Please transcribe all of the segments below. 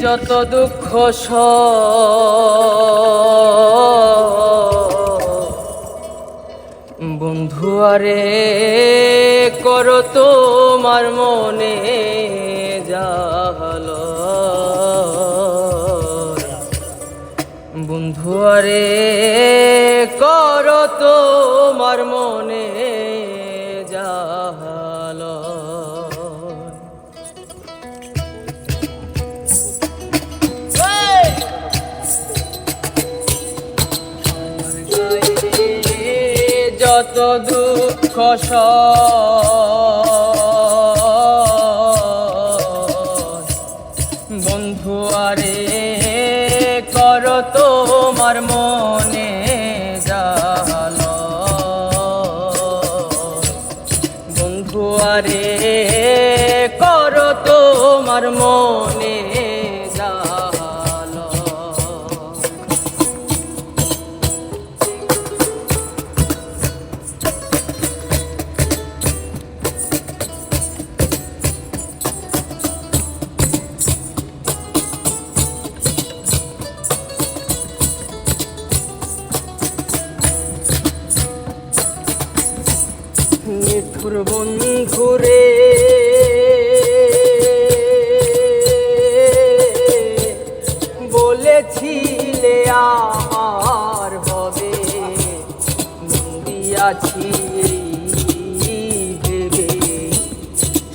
যত দুঃখ বন্ধু আরে করো তোমার মনে জাল বন্ধু আরে করো তোমার যত দুঃখ বন্ধু আরে কর তোমার মনে জাল। বন্ধু আরে কর তোমার মনে নিঠুর বন্ধুরে বলেছিলে আমার হবে মন্দিয়াছি ভেবে।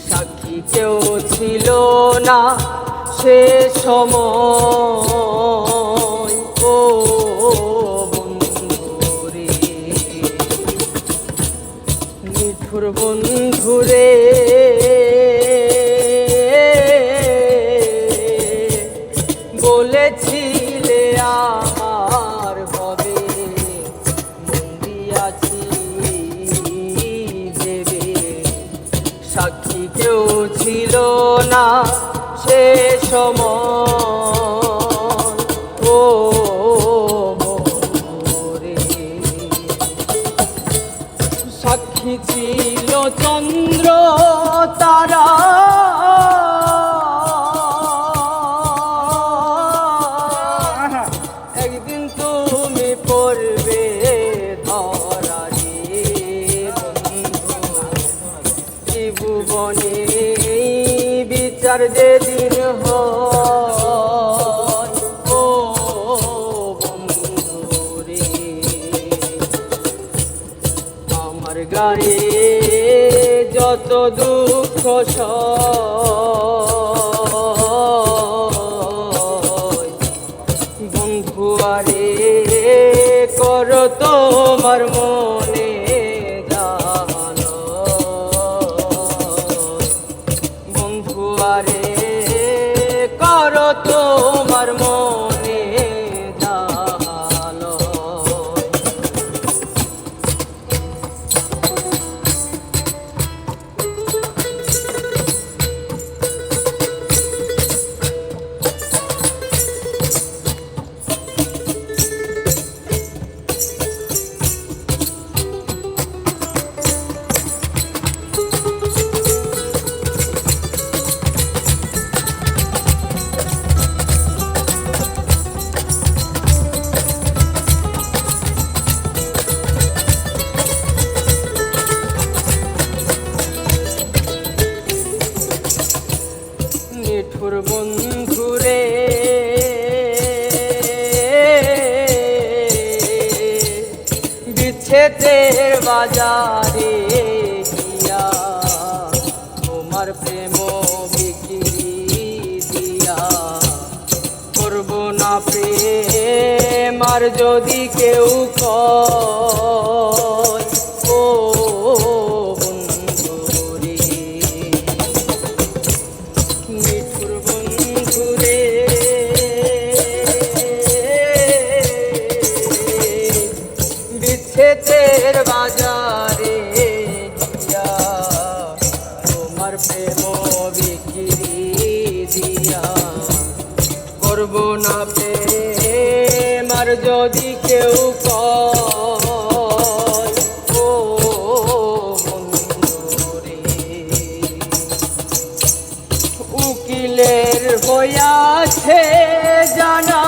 সাক্ষী কেউ ছিল না সে সময়। মিঠুর বন্ধুরে। বলেছিলে আমার হবে মন্দিয়াছি ভেবে। সাক্ষী কেউ ছিল না সে সময়। ত্রিভুবনে বিচার যেদিন হয় ও আমার গায়ে যত দুঃখ বন্ধু আরে কর কর বিচ্ছেদের বাজারে গিয়া তোমার প্রেম বিক্রি দিয়া। করব না প্রেম আর যদি কেউ কয় করব না প্রেম। আর যদি কেউ ও উকিলের হইয়াছে জানা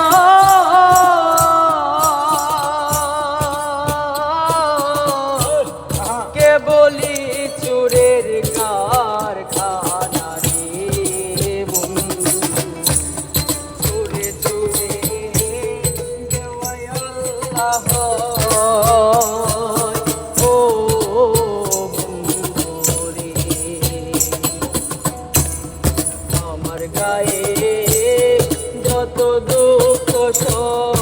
আমার গায়ে যত দুঃখ সব